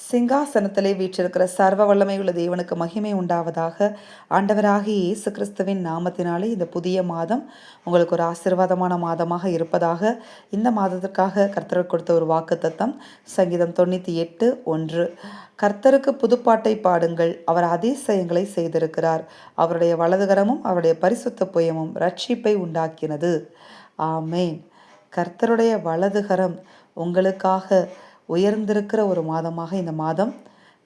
சிங்காசனத்திலே வீற்றிருக்கிற சர்வ வல்லமையுள்ள தேவனுக்கு மகிமை உண்டாவதாக ஆண்டவராகிய இயேசு கிறிஸ்துவின் நாமத்தினாலே இந்த புதிய மாதம் உங்களுக்கு ஒரு ஆசீர்வாதமான மாதமாக இருப்பதாக இந்த மாதத்திற்காக கர்த்தர் கொடுத்த ஒரு வாக்குத்தத்தம் சங்கீதம் தொண்ணூற்றி எட்டு ஒன்று. கர்த்தருக்கு புதுப்பாட்டை பாடுங்கள் அவர் அதிசயங்களை செய்திருக்கிறார். அவருடைய வலதுகரமும் அவருடைய பரிசுத்த புயமும் ரட்சிப்பை உண்டாக்கினது. ஆமேன். கர்த்தருடைய வலதுகரம் உங்களுக்காக உயர்ந்திருக்கிற ஒரு மாதமாக இந்த மாதம்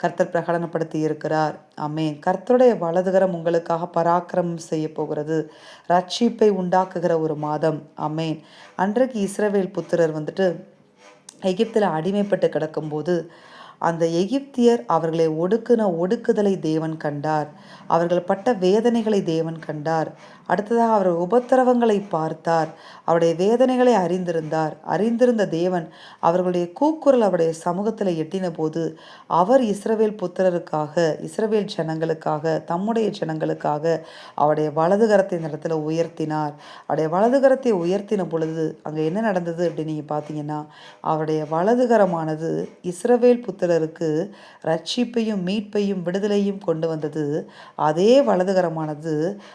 கர்த்தர் பிரகடனப்படுத்தி இருக்கிறார். அமேன் கர்த்தருடைய வலதுகரம் உங்களுக்காக பராக்கிரமம் செய்ய போகிறது. ரட்சிப்பை உண்டாக்குகிற ஒரு மாதம். அமேன் அன்றைக்கு இஸ்ரவேல் புத்திரர் வந்துட்டு எகிப்தில் அடிமைப்பட்டு கிடக்கும்போது அந்த எகிப்தியர் அவர்களை ஒடுக்குன ஒடுக்குதலை தேவன் கண்டார். அவர்கள் பட்ட வேதனைகளை தேவன் கண்டார். அடுத்ததாக அவர் உபத்திரவங்களை பார்த்தார். அவருடைய வேதனைகளை அறிந்திருந்தார். அறிந்திருந்த தேவன் அவர்களுடைய கூக்குரல் அவருடைய சமூகத்தில் எட்டின போது அவர் இஸ்ரவேல் புத்திரருக்காக இஸ்ரவேல் ஜனங்களுக்காக தம்முடைய ஜனங்களுக்காக அவருடைய வலதுகரத்தை இந்த இடத்துல உயர்த்தினார். அவருடைய வலதுகரத்தை உயர்த்தின பொழுது அங்கே என்ன நடந்தது? அப்படின்னு நீங்கள் பார்த்தீங்கன்னா அவருடைய வலதுகரமானது இஸ்ரவேல் புத்திரருக்கு ரட்சிப்பையும் மீட்பையும் விடுதலையும் கொண்டு வந்தது. அதே வலதுகரமானது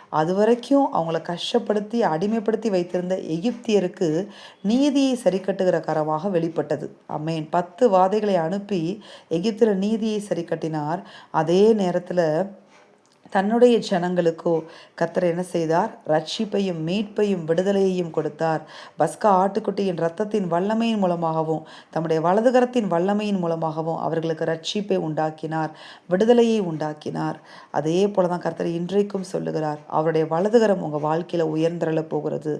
அதுவரைக்கும் வரைக்கும் அவங்கள கஷ்டப்படுத்தி அடிமைப்படுத்தி வைத்திருந்த எகிப்தியருக்கு நீதியை சரி கட்டுகிற கரமாக வெளிப்பட்டது. அம்மேன் பத்து வாதைகளை அனுப்பி எகிப்தில் நீதியை சரி கட்டினார் அதே நேரத்தில் தன்னுடைய ஜனங்களுக்கோ கத்தர் என்ன செய்தார்? ரட்சிப்பையும் மீட்பையும் விடுதலையையும் கொடுத்தார். பஸ்கா ஆட்டுக்குட்டியின் ரத்தத்தின் வல்லமையின் மூலமாகவும் தம்முடைய வலதுகரத்தின் வல்லமையின் மூலமாகவும் அவர்களுக்கு ரட்சிப்பை உண்டாக்கினார் விடுதலையை உண்டாக்கினார். அதே போல தான் கர்த்தர் இன்றைக்கும் சொல்லுகிறார் அவருடைய வலதுகரம் உங்கள் வாழ்க்கையில் உயர்ந்தரல போகிறது.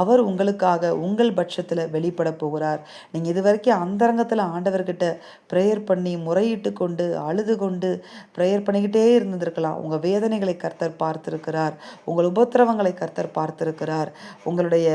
அவர் உங்களுக்காக உங்கள் பட்சத்தில் வெளிப்பட போகிறார். நீங்கள் இது வரைக்கும் அந்தரங்கத்தில் ஆண்டவர்கிட்ட ப்ரேயர் பண்ணி முறையிட்டு கொண்டு அழுது கொண்டு ப்ரேயர் பண்ணிக்கிட்டே இருந்திருக்கலாம். உங்கள் வேதனைகளை கர்த்தர் பார்த்திருக்கிறார். உங்கள் உபத்திரவங்களை கர்த்தர் பார்த்திருக்கிறார். உங்களுடைய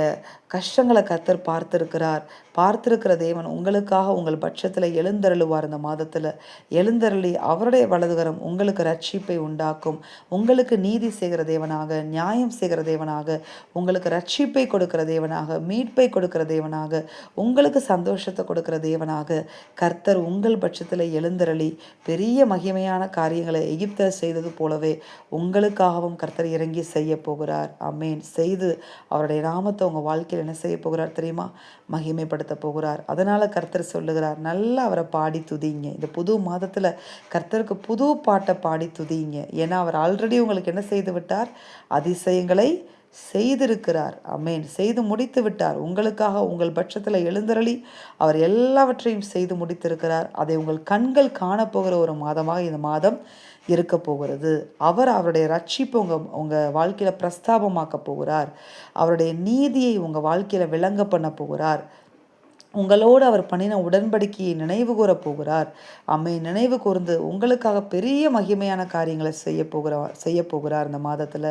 கஷ்டங்களை கர்த்தர் பார்த்திருக்கிறார். பார்த்திருக்கிற தேவன் உங்களுக்காக உங்கள் பட்சத்தில் எழுந்தருளுவார் இந்த மாதத்தில். எழுந்தருளி அவருடைய வலதுகரம் உங்களுக்கு ரட்சிப்பை உண்டாக்கும். உங்களுக்கு நீதி செய்கிற தேவனாக நியாயம் செய்கிற தேவனாக உங்களுக்கு ரட்சிப்பை கொடுக்கிற தேவனாக மீட்பை கொடுக்கிற தேவனாக உங்களுக்கு சந்தோஷத்தை கொடுக்கிற தேவனாக கர்த்தர் உங்கள் பட்சத்தில் எழுந்தருளி பெரிய மகிமையான காரியங்களை எகிப்தர் செய்தது போலவே உங்களுக்காகவும் கர்த்தர் இறங்கி செய்ய போகிறார் அமேன் செய்து அவருடைய நாமத்தை உங்கள் வாழ்க்கையில் என்ன செய்ய போகிறார் தெரியுமா? மகிமைப்படுத்த போகிறார். அதனால் கர்த்தர் சொல்லுகிறார் நல்லா அவரை பாடி துதிங்க. இந்த புது மாதத்தில் கர்த்தருக்கு புது பாட்டை பாடி துதிங்க. ஏன்னா அவர் ஆல்ரெடி உங்களுக்கு என்ன செய்து விட்டார்? அதிசயங்களை செய்திருக்கிறார். அமேன் செய்து முடித்து விட்டார். உங்களுக்காக உங்கள் பட்சத்தில் எழுந்தருளி அவர் எல்லாவற்றையும் செய்து முடித்திருக்கிறார். அதை உங்கள் கண்கள் காணப்போகிற ஒரு மாதமாக இந்த மாதம் இருக்க போகிறது. அவர் அவருடைய ரட்சிப்பு உங்கள் உங்கள் வாழ்க்கையில் பிரஸ்தாபமாக்க போகிறார். அவருடைய நீதியை உங்கள் வாழ்க்கையில் விளங்க பண்ண போகிறார். உங்களோடு அவர் பண்ணின உடன்படிக்கையை நினைவு கூற போகிறார். அம்மை நினைவு கூர்ந்து உங்களுக்காக பெரிய மகிமையான காரியங்களை செய்ய போகிறார் செய்ய போகிறார் இந்த மாதத்தில்.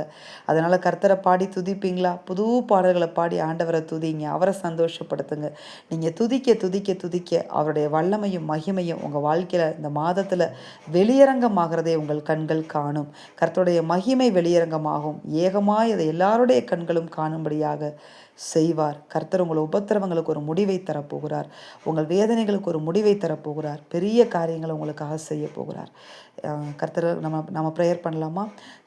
அதனால் கர்த்தரை பாடி துதிப்பீங்களா? புது பாடல்களை பாடி ஆண்டவரை துதிங்க. அவரை சந்தோஷப்படுத்துங்க. நீங்கள் துதிக்க துதிக்க துதிக்க அவருடைய வல்லமையும் மகிமையும் உங்கள் வாழ்க்கையில் இந்த மாதத்தில் வெளியரங்கமாகிறதே உங்கள் கண்கள் காணும். கர்த்தருடைய மகிமை வெளியரங்கமாகும். ஏகமாய் அதை எல்லாருடைய கண்களும் காணும்படியாக செய்வார். கர்த்தர் உங்கள் உபத்திரவங்களுக்கு ஒரு முடிவை தரப்போகிறார். உங்கள் வேதனைகளுக்கு ஒரு முடிவை தரப்போகிறார். பெரிய காரியங்களை உங்களுக்காக செய்ய போகிறார் கர்த்தர் நம்ம நம்ம ப்ரேயர் பண்ணலாமா?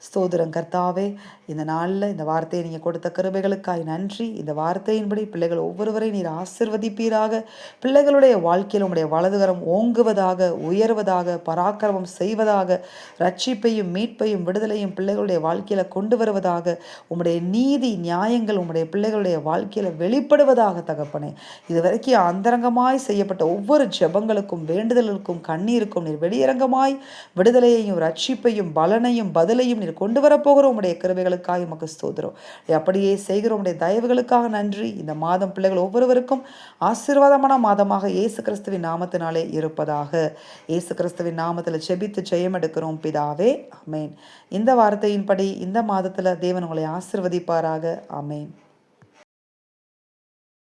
ஸ்தோதிரம் கர்த்தாவே இந்த நாளில் இந்த வார்த்தையை நீங்கள் கொடுத்த கருவைகளுக்காய் நன்றி. இந்த வார்த்தையின்படி பிள்ளைகள் ஒவ்வொருவரையும் நீர் ஆசிர்வதிப்பீராக. பிள்ளைகளுடைய வாழ்க்கையில் உங்களுடைய வலதுகரம் ஓங்குவதாக உயர்வதாக பராக்கிரமம் செய்வதாக ரட்சிப்பையும் மீட்பையும் விடுதலையும் பிள்ளைகளுடைய வாழ்க்கையில் கொண்டு வருவதாக உங்களுடைய நீதி நியாயங்கள் உங்களுடைய பிள்ளைகளுடைய வாழ்க்கையில் வெளிப்படுவதாக தகப்பனே. இது வரைக்கும் அந்தரங்கமாய் செய்யப்பட்ட ஒவ்வொரு ஜபங்களுக்கும் வேண்டுதலுக்கும் கண்ணீருக்கும் நீர் வெளியரங்கமாய் விடுதலையையும் ரட்சிப்பையும் பலனையும் பதிலையும் நீர் கொண்டு வரப்போகிற உடைய கிருவைகளுக்காக உமக்கு ஸ்தோதிரம் அப்படியே செய்கிற உடைய தயவுகளுக்காக நன்றி. இந்த மாதம் பிள்ளைகள் ஒவ்வொருவருக்கும் ஆசீர்வாதமான மாதமாக இயேசு கிறிஸ்துவின் நாமத்தினாலே இருப்பதாக. இயேசு கிறிஸ்துவின் நாமத்தில் செபித்து ஜெயம் எடுக்கிறோம். பிதாவே அமேன் இந்த வார்த்தையின்படி இந்த மாதத்தில் தேவன் உங்களை ஆசிர்வதிப்பாராக. அமேன்